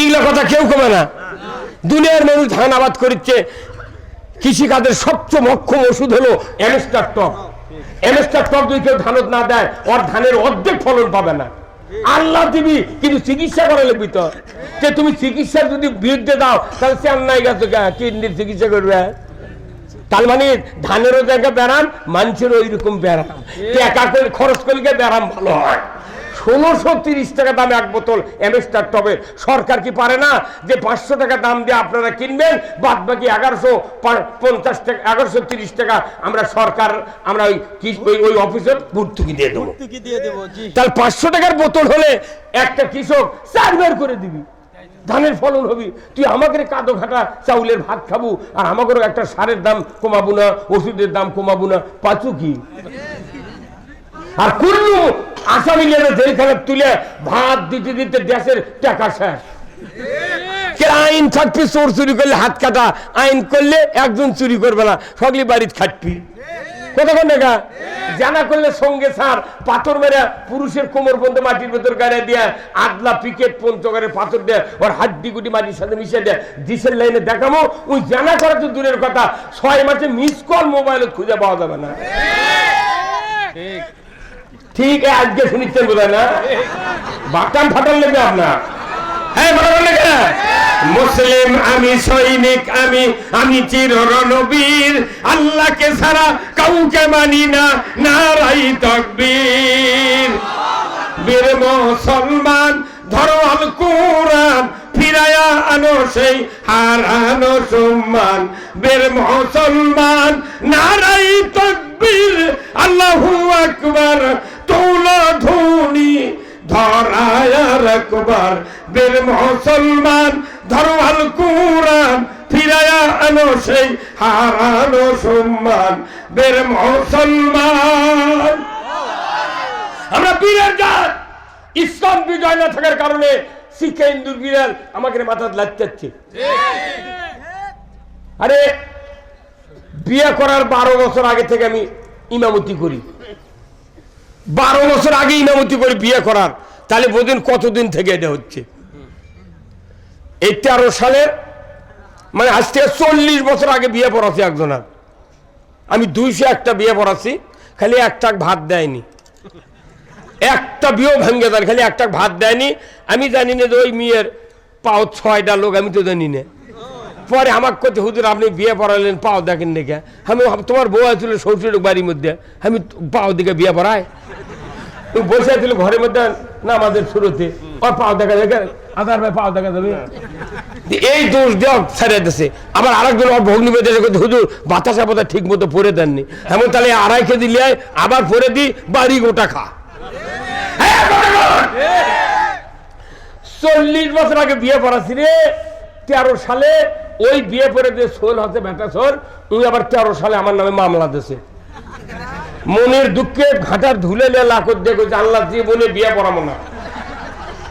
এগুলো কথা কেউ কমে না। দুনিয়ার মানুষ ধান আবাদ করিচ্ছে, কৃষিকাজের সবচেয়ে মক্ষম ওষুধ হলো এমস্টার টপ যদি কেউ ধানত না দেয়, ওর ধানের অর্ধেক ফলন পাবে না। আল্লাহ দিবি, কিন্তু চিকিৎসা যে তুমি চিকিৎসার যদি বিরুদ্ধে দাও, তাহলে চেন্নাই গেছো কিডনির চিকিৎসা করবে? তার মানে ধানেরও জায়গা ব্যারাম মানুষেরও ওই রকম ব্যারাম টাকা খরচ করলে ব্যারাম ভালো হয়। ষোলোশো তিরিশ টাকা দামে এক বোতল এমএসটার টবে। সরকার কি পারে না যে পাঁচশো টাকা দাম দিয়ে আপনারা কিনবেন? বাদ বাকি এগারোশো পঞ্চাশ টাকা এগারোশো তিরিশ টাকা আমরা সরকার আমরা ওই ওই ওই অফিসে ভর্তুকি দিয়ে দেবো। দিয়ে দেবো জি। তাহলে পাঁচশো টাকার বোতল হলে একটা কৃষক চারবার করে দিবি। ধানের ফলন হবি। তুই আমাকে কাদো ঘাটা চাউলের ভাত খাব আর আমাকেও একটা সারের দাম কমাবো না ওষুধের দাম কমাবো না পাচু কি? আর কুল্লু আসামি লেনে যেখানে তুলে ভাত দিতে দিতে দেশের টাকা শেষ। আইন থাকবি চোর চুরি করলে হাত কাটা? আইন করলে একজন চুরি করবে না, সকলে বাড়িতে খাটবি। কতক্ষণ দেখা? জানা করলে সঙ্গে সার, পাথর মেরে পুরুষের কোমর বন্ধে মাটির ভেতর গাড়ি দিয়ে আদলা পিকেট পঞ্চগড়ের পাথর দেয় ওর হাড্ডি গুটি মাটির সাথে মিশে দেয় লাইনে দেখাবো। ওই জানা করা তো দূরের কথা। ছয় মাসে মিস কল মোবাইলে খুঁজে পাওয়া যাবে না। ঠিক। ঠিক আজকে শুনিচ্ছেন বোধ না? বাটাম ফাটাল লেগে আপনার। হ্যাঁ মুসলিম, আমি সৈনিক, আমি আমি চির রণবীর আল্লাহকে ছাড়া কাউকে মানি না, নারাই তকবীর। বীর মুসলমান, ধরো আল কোরআন, ফিরায়া আনো সেই হারানো সম্মান। বীর মুসলমান, নারাই তকবীর, আল্লাহু আকবার। ধুনি ধরায়ার আকবার বীর মুসলমান ধরো আল কোরআন ফিরায়া আনো সেই হারানো সম্মান। বীর মুসলমান। আমরা বীরের জাত। ইসলাম বিজয় না থাকার কারণে শিক্ষা হিন্দুর বিড়াল আমাকে মাথা লাগতেছে আরে, বিয়ে করার বারো বছর আগে থেকে আমি ইমামতি করি। বারো বছর আগে ইনামতি করি বিয়ে করার। তাহলে বোঝেন কতদিন থেকে এটা হচ্ছে? এই তেরো সালের মানে আজ থেকে চল্লিশ বছর আগে বিয়ে পড়াচ্ছি একজনের। আমি দুইশো একটা বিয়ে পড়াচ্ছি খালি একটা ভাত দেয়নি। একটা বিয়েও ভেঙে দেন খালি একটা ভাত দেয়নি। আমি জানি না যে ওই মেয়ের পাও ছয়টা লোক, আমি তো জানি না। পরে আমার করতে হুজুর, আপনি বিয়ে পড়ালেন, পাও দেখেন দেখে। আমি তোমার বউ আছিল শ্বশুর বাড়ির মধ্যে। আমি পাও দিকে বিয়ে পড়াই। বসে ছিল ঘরের মধ্যে না আমাদের শুরুতে পাও দেখা দেখে আধার ভাই পাও দেখা যাবে। এই দোষ দেওয়া ছেড়ে দিছে। আবার আরেকজন ওর ভগ্নি বেঁধে হুজুর, বাতাসা পাতা ঠিক মতো পরে দেননি। এমন তাহলে আড়াই কেজি লিয়ে আবার পরে দিই বাড়ি গোটা খা। চল্লিশ বছর আগে বিয়ে পড়াছি রে, তেরো সালে ওই বিয়ে পরে যে সোল হচ্ছে, বেটা সোল উনি আবার তেরো সালে আমার নামে মামলা দিয়েছে। মনের দুঃখে ঘাটার ধুলে লে লাখত দেখো আল্লাহ বলে বিয়ে পড়াবো না।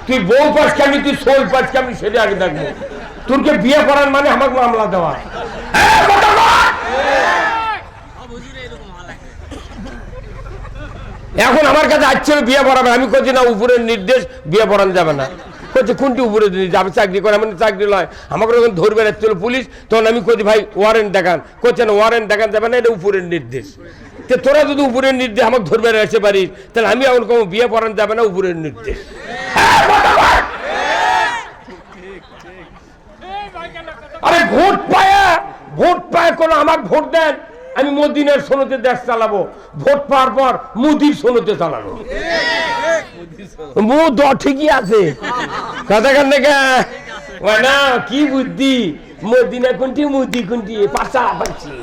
তুই বউ পাস কেমনি তুই সোল পাস কেমনি সেটা আগে দেখব। তোরকে বিয়ে করার মানে আমাকে মামলা দেওয়া। এখন আমার কাছে আসছে বিয়ে পড়াবে, আমি করছি না, উপরের নির্দেশ বিয়ে পড়ানো যাবে না। করছে কোনটি উপরে যাবে, চাকরি করে? মানে চাকরি নয় আমাকে যখন ধরবে রাখছিল পুলিশ? তখন আমি করছি ভাই ওয়ারেন্ট দেখান। করছে না ওয়ারেন্ট দেখান যাবে না, এটা উপরের নির্দেশ। তো তোরা যদি উপরের নির্দেশ আমাকে ধরবে রাখতে পারিস, তাহলে আমি এখন কোনো বিয়ে পড়ানো যাবে না, উপরের নির্দেশ। আরে ভোট পায়া, ভোট পায় কোনো আমার ভোট দেন? আমি মোদিনের সোনতে দেশ চালাবো। ভোট পাওয়ার পর মোদির সোনতে চালাবো। মু ঠিকই আছে। কথা কান না, কি বুদ্ধি? মদিনা কোনটি, মোদি কোনটি? পাশাপাশি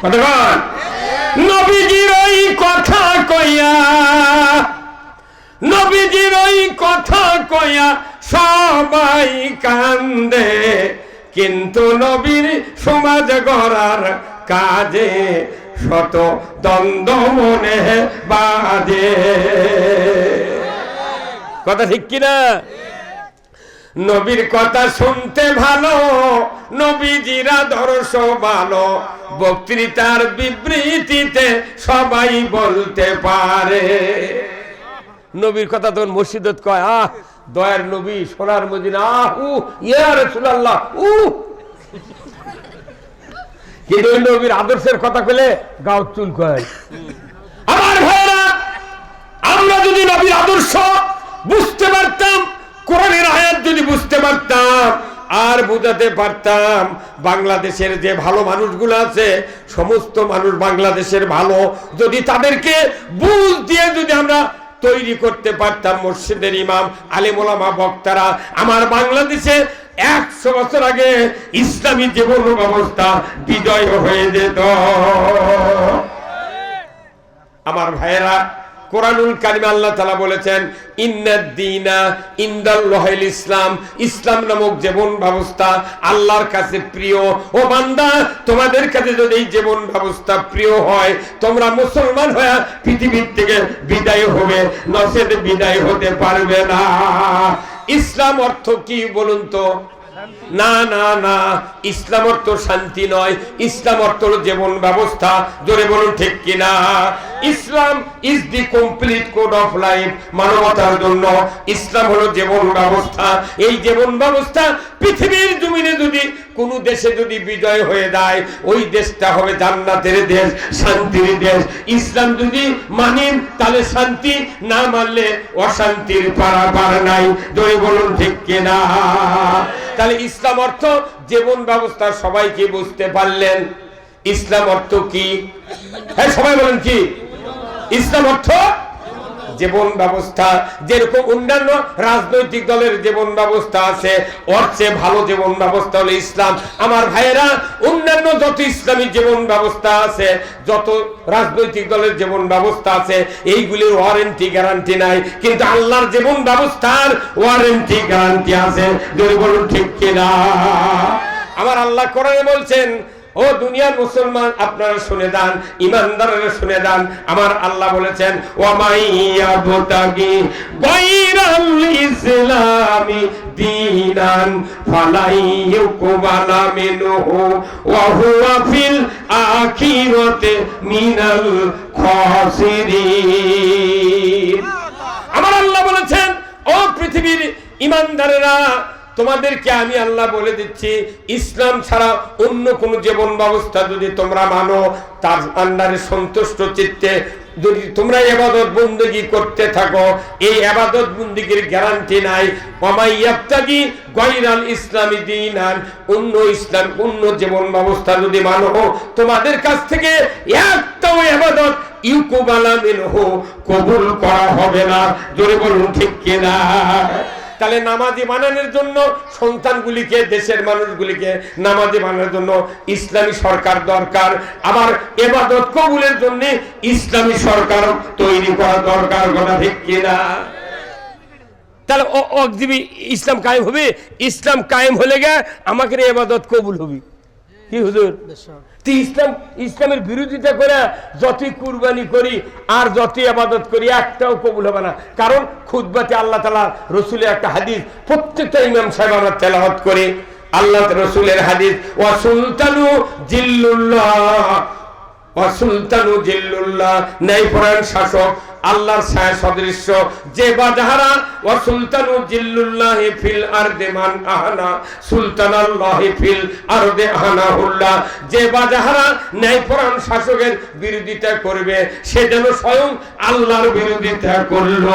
কতক্ষণ নবীজির ওই কথা কইয়া, নবীজির ওই কথা কয়া সবাই কান্দে। কিন্তু নবীর সমাজ গড়ার কাজে শত দ্বন্দ্ব মনে বাজে কথা ঠিক কিনা? নবীর কথা শুনতে ভালো, নবীজিরা দর্শ ভালো, বক্তৃতার বিবৃতিতে সবাই বলতে পারে। নবীর কথা তখন মসজিদত কয়, আহ দয়ার নবী সোনার মদিনা আহ ইয়া রাসূলুল্লাহ উ নবীর আদর্শের কথা কইলে গাও চুল কয়। আমার ভাইরা আমরা যদি নবীর আদর্শ বুঝতে পারতাম, কোরআনের আয়াত যদি বুঝতে পারতাম, আর বুঝাতে পারতাম, বাংলাদেশের যে ভালো মানুষগুলো আছে, সমস্ত মানুষ বাংলাদেশের ভালো। যদি তাদেরকে বুঝ দিয়ে যদি আমরা তৈরি করতে পারতাম মসজিদের ইমাম, আলিমোলামা, বক্তারা। আমার বাংলাদেশে একশো বছর আগে ইসলামী জীবন ব্যবস্থা বিজয় হয়ে যেত। আমার ভাইয়েরা কোরআনুল কারিমে আল্লাহ তালা বলেছেন ইন্নাদ্দিনা ইন্দাল্লাহিল ইসলাম। ইসলাম নামক জীবন ব্যবস্থা আল্লাহর কাছে প্রিয়। ও বান্দা, তোমাদের কাছে যদি এই জীবন ব্যবস্থা প্রিয় হয়, তোমরা মুসলমান হয়ে পৃথিবীর থেকে বিদায় হবে। নসেদ বিদায় হতে পারবে না। ইসলাম অর্থ কি বলুন তো? না না না, ইসলাম অর্থ শান্তি নয়, ইসলাম অর্থ জীবন ব্যবস্থা, জোরে বলুন ঠিক কিনা? Islam is the complete code of life মানবতার জন্য। ইসলাম হলো জীবন ব্যবস্থা, এই জীবন ব্যবস্থা পৃথিবীর জমিনে যদি, কোন দেশে যদি বিজয় হয়ে যায়, ওই দেশটা হবে জান্নাতের দেশ, শান্তির দেশ। ইসলাম যদি মানেন তাহলে শান্তি, না মানলে অশান্তির পারাপার নাই। জোরে বলুন ঠিক কিনা? তাহলে ইসলাম অর্থ জীবন ব্যবস্থা সবাইকে বুঝতে পারলেন। ইসলাম অর্থ কি? হ্যাঁ সবাই বলেন কি? ইসলাম অর্থ জীবন ব্যবস্থা, যেরকম অন্যান্য রাজনৈতিক দলের জীবন ব্যবস্থা আছে চেয়ে ভালো জীবন ব্যবস্থা হলো ইসলাম। আমার ভাইয়েরা, অন্যান্য যত ইসলামী জীবন ব্যবস্থা আছে, যত রাজনৈতিক দলের জীবন ব্যবস্থা আছে, এইগুলির ওয়ারেন্টি গ্যারান্টি নাই। কিন্তু আল্লাহর জীবন ব্যবস্থার ওয়ারেন্টি গ্যারান্টি আছে। যদি বলুন, ঠিক কিনা? আমার আল্লাহ কোরআনে বলছেন ও দুনিয়ার মুসলমান, আপনারা শুনে দেন ইমানদাররা শুনে দেন আমার আল্লাহ বলেছেন, ওয়ামাইয়া বুতাগি গায়রাল ইসলামি দীনান মিনহু, ওয়া হুয়া ফিল আখিরাতি মিনাল খাসিরিন। আমার আল্লাহ বলেছেন, ও পৃথিবীর ইমানদারেরা তোমাদেরকে আমি আল্লাহ বলে দিচ্ছি, ইসলাম ছাড়া অন্য কোন জীবন ব্যবস্থা যদি তোমরা মানো, তার আন্ডারে সন্তুষ্ট চিত্তে যদি তোমরা এবাদত বন্দেগি করতে থাকো, এই আবাদত বন্দিগির গ্যারান্টি নাই। অমাইয়াবতাগি গয়রাল ইসলামী দিন আন অন্য ইসলাম, অন্য জীবন ব্যবস্থা যদি মানো, তোমাদের কাছ থেকে একটাও আবাদত ইউকুবালা মিনহু কবুল করা হবে না। জোরে বলুন ঠিক কিনা? তাহলে নামাজি বানানোর জন্য সন্তানগুলিকে, দেশের মানুষগুলিকে নামাজি বানানোর জন্য ইসলামী সরকার দরকার। আবার এবাদত কবুলের জন্য ইসলামী সরকার তৈরি করা দরকার, কথা ঠিক কিনা? তাহলে ও ইসলাম কায়েম হবে? ইসলাম কায়েম হলে গে আমাকে এবাদত কবুল হবে। কি হুজুর? ইসলাম, ইসলামের বিরোধিতা করে যতই কুরবানি করি আর যতই আবাদত করি, একটাও কবুল হবে না। কারণ খুদবাতে আল্লাহ তালা রসুলের একটা হাদিস, প্রত্যেকটা ইমাম সাহেব আমরা তেলাহত করে। আল্লাহ রসুলের হাদিস ও সুলতানু জিল্লুল্লাহ ও সুলতানু জিল্লুল্লাহ ন্যায়পরায়ণ শাসক আল্লাহর ছায়া সদৃশ্য যে বাজাহারা ওয়া সুলতানু জিল্লুল্লাহ ফিল আরদে মান আহানা সুলতানাল্লাহ ফিল আরদে আহানাহুল্লাহ যে বাজাহারা ন্যায়পরায়ণ শাসকের বিরোধিতা করবে, সে যেন স্বয়ং আল্লাহর বিরোধিতা করল।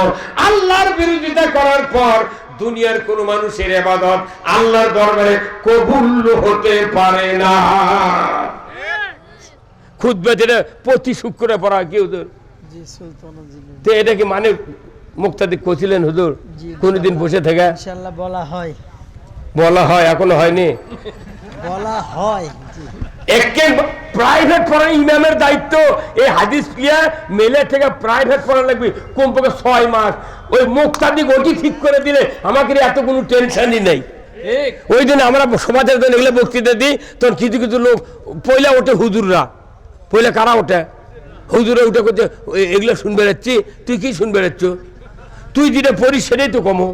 আল্লাহর বিরোধিতা করার পর দুনিয়ার কোন মানুষের এবাদত আল্লাহর দরবারে কবুল হতে পারে না। যেটা প্রতি শুক্রে পড়া কি তো এটা কি মানে মুক্তাদি কছিলেন হুজুর? কোনদিন বসে থেকে? বলা হয়। বলা হয় এখনও হয়নি? বলা হয় একে প্রাইভেট পড়ার ইমামের দায়িত্ব। এই হাদিস প্রিয়া মেলে থেকে প্রাইভেট পড়া লাগবে। কমপক্ষে ছয় মাস। ওই মুক্তাদি গতি ঠিক করে দিলে আমাকে এত কোনো টেনশনই নেই। ঠিক। ওই দিন আমরা সমাজের জন্য এগুলো বক্তৃতা দিই তখন কিছু কিছু লোক পয়লা ওঠে হুজুররা। পয়লা কারা ওঠে? হুজুরে উঠে করছে এগুলো শুন যাচ্ছি, তুই কি শুন যাচ্ছ? তুই যেটা পড়িস সেটাই তো কমো।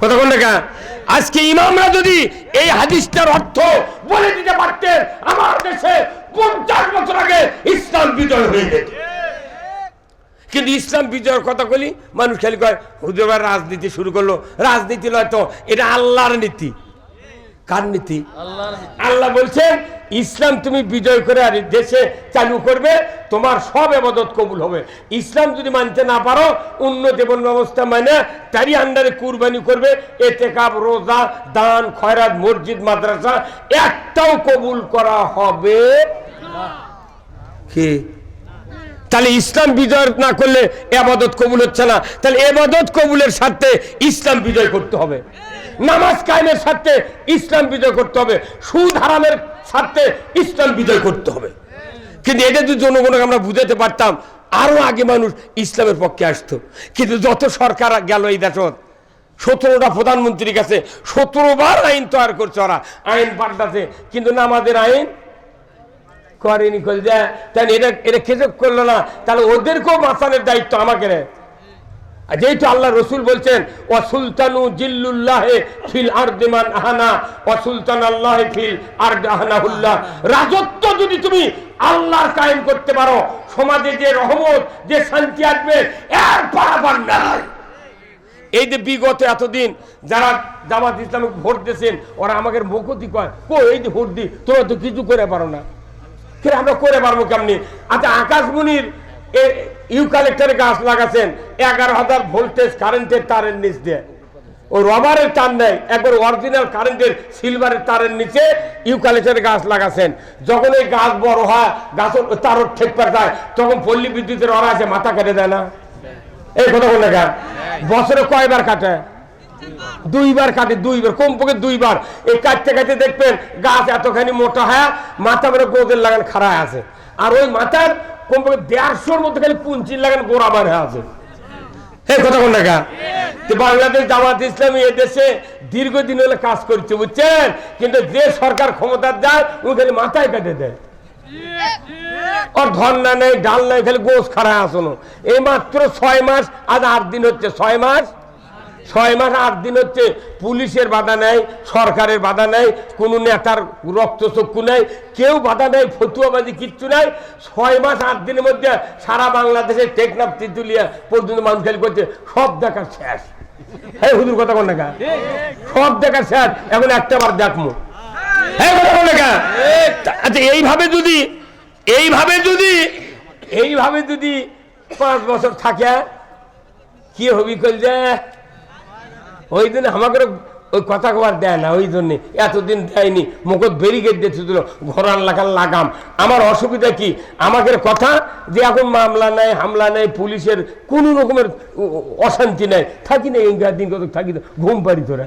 কোন? দেখা আজকে ইমামরা যদি এই হাদিসটার অর্থ বলে দিতে পারতেন, আমার দেশে পঞ্চাশ বছর আগে ইসলাম বিজয় হয়ে যেত। কিন্তু ইসলাম বিজয়ের কথা বলি মানুষ খালি কয় হুজুর রাজনীতি শুরু করল। রাজনীতি নয় তো, এটা আল্লাহর নীতি। কার নীতি? আল্লাহ বলছেন ইসলাম তুমি বিজয় করে আর দেশে চালু করবে তোমার সব এবাদত কবুল হবে। ইসলাম যদি মানতে না পারো অন্য জীবন ব্যবস্থা মানে তারই আন্ডারে কুরবানি করবে এতে কাপ রোজা দান খয়রাত মসজিদ মাদ্রাসা একটাও কবুল করা হবে কি? তাহলে ইসলাম বিজয় না করলে এবাদত কবুল হচ্ছে না। তাহলে এবাদত কবুলের সাথে ইসলাম বিজয় করতে হবে। নামাজ কায়েমের সাথে ইসলাম বিজয় করতে হবে। সুদ হারামের সাথে ইসলাম বিজয় করতে হবে। কিন্তু এটা যদি জনগণকে আমরা বুঝাতে পারতাম, আরও আগে মানুষ ইসলামের পক্ষে আসতো। কিন্তু যত সরকার গেল এই দেশত, সতেরোটা প্রধানমন্ত্রীর কাছে সতেরো বার আইন তৈরি করছে ওরা। আইন পাল্টাছে কিন্তু নামাজের আইন করেনি করে দেয় তাহলে এটা এটা খেজব করল না। তাহলে ওদেরকেও বাঁচানোর দায়িত্ব আমাকে আর যেহেতু আল্লাহ রসুল বলছেন ও সুলতানু জিল্লুল্লাহে ফিল আরদিমান আহানা ও সুলতান আল্লাহ ফিল আর আহানাহুল্লাহ। রাজত্ব যদি তুমি আল্লাহর কায়েম করতে পারো, সমাজে যে রহমত, যে শান্তি আসবে, এর পারাবার নাই। এই যে বিগত এতদিন যারা জামাত ইসলামে ভোট দিয়েছেন, ওরা আমাকে মুখতি কয় কো এই যে ভোট দি, তোরা তো কিছু করে পারো না। আমরা করে পারব কেমনি? আচ্ছা আকাশমণির ইউ কালেক্টরে গাছ লাগাছেন, এগারো হাজার ভোল্টেজ কারেন্টের তারের নিচ দিয়ে। ও রবারের তার নেই, একবার অরিজিনাল কারেন্টের সিলভারের তারের নিচে ইউ গাছ লাগাছেন। যখন এই গাছ বড় হয় গাছ তারও ঠেক যায়, তখন পল্লী বিদ্যুতের ওরা আছে, মাথা কেটে দেয় না। এই কথা বলে গা বছরে কয়বার কাটে? দুইবার কাটে, দুইবার, কমপক্ষে দুইবার। এই কাটতে কাটতে দেখবেন, গাছ এতখানি মোটা হয়, মাথা মেরে গোদের লাগান খাড়া আছে। আর ওই মাথার কমপক্ষে দেড়শোর মধ্যে খালি পুঞ্চির লাগান গোড়া বার আছে। কথা কোন তো বাংলাদেশ জামাত ইসলামী এদেশে দীর্ঘদিন হলে কাজ করছে বুঝছেন? কিন্তু যে সরকার ক্ষমতার যায় উনি খালি মাথায় কেটে দেয়। ওর ধর্না নেই ডাল নেই খালি গোস খাড়া আসনো এই মাত্র ছয় মাস আজ আট দিন হচ্ছে ছয় মাস। ছয় মাস আট দিন হচ্ছে পুলিশের বাধা নেই, সরকারের বাধা নেই, কোনো নেতার রক্তচক্ষু নেই, কেউ বাধা নেই, ফতুয়াবাজি কিচ্ছু নাই। ছয় মাস আট দিনের মধ্যে সারা বাংলাদেশে টেকনাফ, তিতুলিয়া পর্যন্ত মানুষ খেল করছে। সব দেখার শেষ। হ্যাঁ হুজুর, কথা কোন দেখা সব দেখার শেষ। এখন একটা বার দেখমো হ্যাঁ কথা কোন দেখা আচ্ছা এইভাবে যদি এইভাবে যদি এইভাবে যদি পাঁচ বছর থাকে, কি হবি কল যে? ওই জন্য আমাকে ওই কথা কবার দেয় না ওই জন্যে। এতদিন দেয়নি মুখত ব্যারিকেড দিতে দিল ঘোরার লাগান লাগাম। আমার অসুবিধা কি? আমাদের কথা যে এখন মামলা নাই হামলা নাই পুলিশের কোনো রকমের অশান্তি নাই। থাকি না এই দিন কত থাকি তো ঘুম পারি তোরা।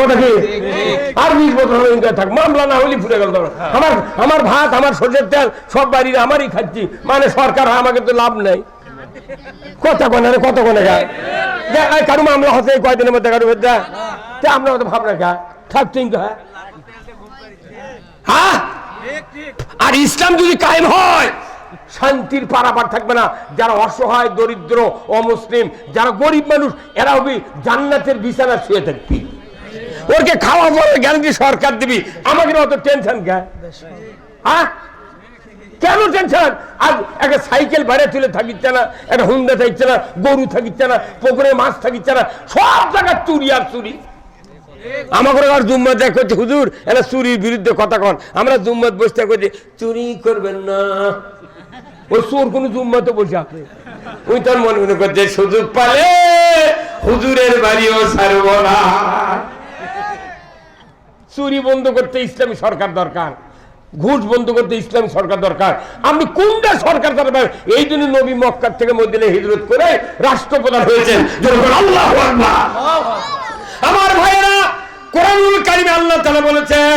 কথা কি? আর বিশ বছর থাক মামলা না হলে ফুটে গেল আমার আমার ভাত আমার সরষের তেল সব বাড়ির আমারই খাচ্ছি। মানে সরকার আমাকে তো লাভ নাই। কথা কোনে রে কত কোনে গা যে এই হ্যাঁ? আর ইসলাম যদি কায়েম হয়, শান্তির পারাবার থাকবে না। যারা অসহায়, দরিদ্র, অমুসলিম, যারা গরিব মানুষ, এরা হবে জান্নাতের বিছানা শুয়ে থাকবি। ওরকে খাওয়া পরে গ্যারান্টি সরকার দিবি। আমাকে অত টেনশন কে? হ্যাঁ? কেন টেনশন? আজ একটা সাইকেল বাইরে তুলে থাকিচ্ছে না, একটা হুন্ডা থাকছে না, গরু থাকিচ্ছে না পুকুরে মাছ থাকিচ্ছে না, সব জায়গায় চুরি আর চুরি। আমাকে আর দেখ করছে হুজুর এটা চুরির বিরুদ্ধে কথা কন। আমরা জুম্মত বসতে করছি চুরি করবেন না। ওই চোর কোনো জুম্মতে বসে আছে। ওই তার মনে মনে করছে, সুযোগ পালে হুজুরের বাড়িও সারব না। চুরি বন্ধ করতে ইসলামী সরকার দরকার। ঘুষ বন্ধ করতে ইসলাম সরকার দরকার। আমি কোনটা সরকার দরকার এই জন্য নবী মক্কার থেকে মদিনে হিজরত করে রাষ্ট্রপ্রধান হয়েছেন। আমার ভাইয়েরা কোরআন কারিমে আল্লাহ তারা বলেছেন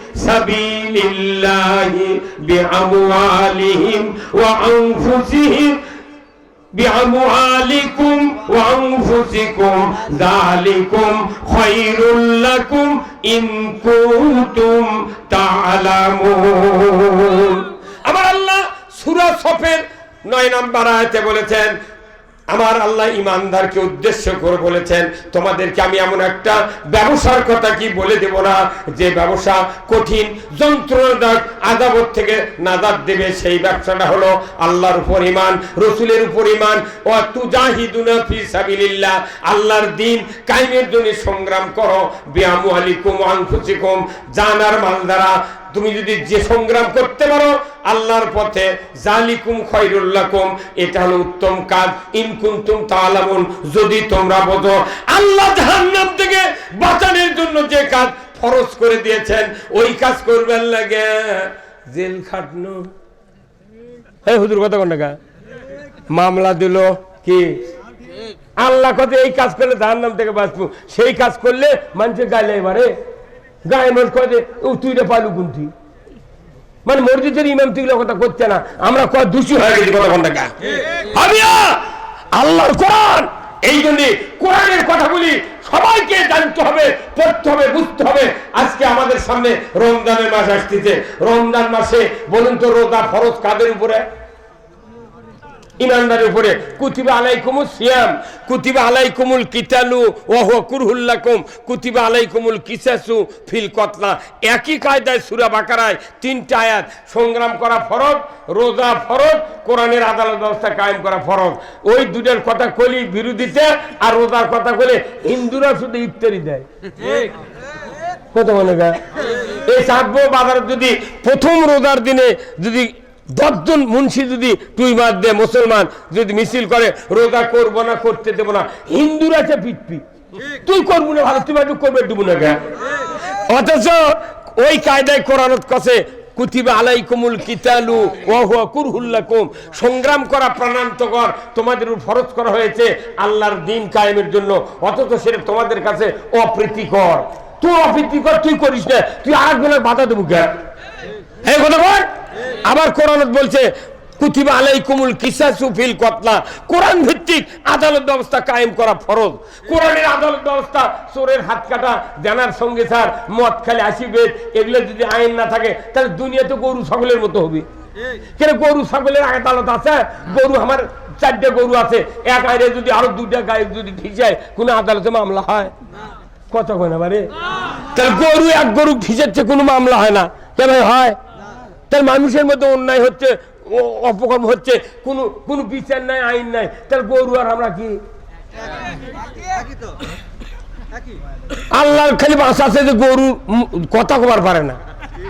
সাবিলিল্লাহি বিআমওয়ালিহিম ওয়া আনফুসিহিম বিআমওয়ালিকুম ওয়া আনফুসিকুম যালিকুম খায়রুল লাকুম ইন কুনতুম তা'লামুন আমার আল্লাহ সূরা সফের 9 নম্বর আয়াতে বলেছেন আমার আল্লাহ ইমানদারকে উদ্দেশ্য করে বলেছেন, তোমাদেরকে আমি এমন একটা ব্যবসার কথা কি বলে দেব না, যে ব্যবসা কঠিন, যন্ত্রণাদায়ক আদাবত থেকে নাজাদ দেবে। সেই ব্যবসাটা হলো আল্লাহর উপর ইমান রসুলের উপর ইমান ও তুজাহিদুনা ফি সাবিলিল্লাহ, আল্লাহর দিন কায়েমের জন্য সংগ্রাম করো। বিয়ামু আলিকুম আনফুসিকুম জানার মাল দ্বারা তুমি যদি যে সংগ্রাম করতে পারো, আল্লাহর পথে জালিকুম খৈরুল্লাকুম এটা হলো উত্তম কাজ। ইনকুন্তুম তালামুন যদি তোমরা বোঝো, আল্লাহ জাহান্নাম থেকে বাঁচানোর জন্য যে কাজ ফরজ করে দিয়েছেন, ওই কাজ করবেন লাগে। জেল খাটনো। এই হুজুর, কথা কোন টাকা মামলা দিল কি? আল্লাহ কথা এই কাজ করলে জাহান্নাম থেকে বাঁচবো। সেই কাজ করলে মানুষের গাইলে এবারে গায়ে মানুষ কয়ে ও, তুই রে পালু কুন্তি মানে মসজিদের ইমাম তুইগুলো কথা করছে না। আমরা কয় দোষী হয়ে গেছি কথা টাকা ভাবিয়া, আল্লাহর কোরআন। এই জন্য কোরআনের কথাগুলি সবাইকে জানতে হবে, পড়তে হবে, বুঝতে হবে। আজকে আমাদের সামনে রমজানের মাস আসতেছে। রমজান মাসে বলুন তো রোজা ফরজ কাদের উপরে? ইমানদারের উপরে কুতিবা আলাইকুমুল সিয়াম কুতিবা আলাইকুমুল কিতালু ওয়া হুয়া কুরহুল্লাকুম কুতিবা আলাইকুমুল কিসাসু ফিল কতলা। একই কায়দায় সূরা বাকারায় তিনটা আয়াত সংগ্রাম করা ফরজ রোজা ফরজ কোরআনের আদালত ব্যবস্থা কায়েম করা ফরজ। ওই দুটোর কথা কলি বিরোধিতা আর রোজার কথা কলে হিন্দুরা শুধু ইফতারি দেয়। কত মনে হয় এই সাব্য বাজার যদি প্রথম রোজার দিনে যদি দশজন মুন্সি যদি তুই মার দে, মুসলমান যদি মিছিল করে, রোজা করব না, করতে দেবো না। হিন্দুরা আছে পিটপি। তুই করব না ভালো তুমি করবে ডুবো না কেন? অথচ ওই কায়দায় কোরআনত কুরহুল্লাকুম সংগ্রাম করা প্রাণান্তকর তোমাদের ফরজ করা হয়েছে আল্লাহর দিন কায়েমের জন্য। অথচ সেটা তোমাদের কাছে অপ্রীতিকর। তুই অপ্রীতিকর, তুই করিস না। তুই আরেকজনের বাধা দেবো কেন? বল আবার কোরআন বলছে, কুতিবা আলাইকুমুল কিসাসু ফিল কতলা। কোরআন ভিত্তিক আদালত ব্যবস্থা কায়েম করা ফরজ। কোরআনের আদালত ব্যবস্থা, চোরের হাত কাটা জানার সঙ্গে স্যার মদ আসিবে এগুলো যদি আইন না থাকে, তাহলে দুনিয়া তো গরু ছাগলের মতো হবে। কেন গরু ছাগলের আদালত আছে? গরু আমার চারটে গরু আছে। এক আইনে যদি আরও দুটা গায়ে যদি ভিজায় কোনো আদালতে মামলা হয়? কত হয় না বারে? তাহলে গরু এক গরু ভিজাচ্ছে কোনো মামলা হয় না। কেন হয়? তার মানুষের মধ্যে অন্যায় হচ্ছে অপকর্ম হচ্ছে কোনো কোনো বিচার নাই আইন নাই তার গরু আর আমরা কি? আল্লাহর খালি বাসা আছে যে গরু কথা কবার পারে না।